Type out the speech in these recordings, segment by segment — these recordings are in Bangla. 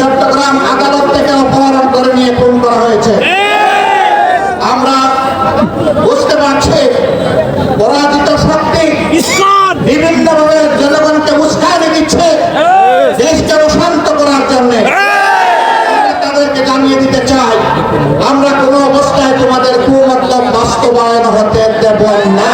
চট্টগ্রাম আদালত থেকে অপহরণ করে নিয়ে খুন করা হয়েছে। আমরা বুঝতে পারছি পরাজিত শক্তি বিভিন্ন বিভিন্নভাবে জনগণকে উস্কানি দিচ্ছে দেশকে অশান্ত করার জন্য। তাদেরকে জানিয়ে দিতে চাই আমরা কোনো অবস্থায় তোমাদের কুমতলব বাস্তবায়ন হতে দেব না।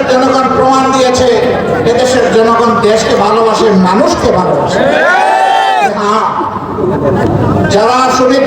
দেশের জনগণ প্রমাণ দিয়েছে এদেশের জনগণ দেশকে ভালোবাসে মানুষকে ভালোবাসে। হ্যাঁ। হ্যাঁ। যারা শুনে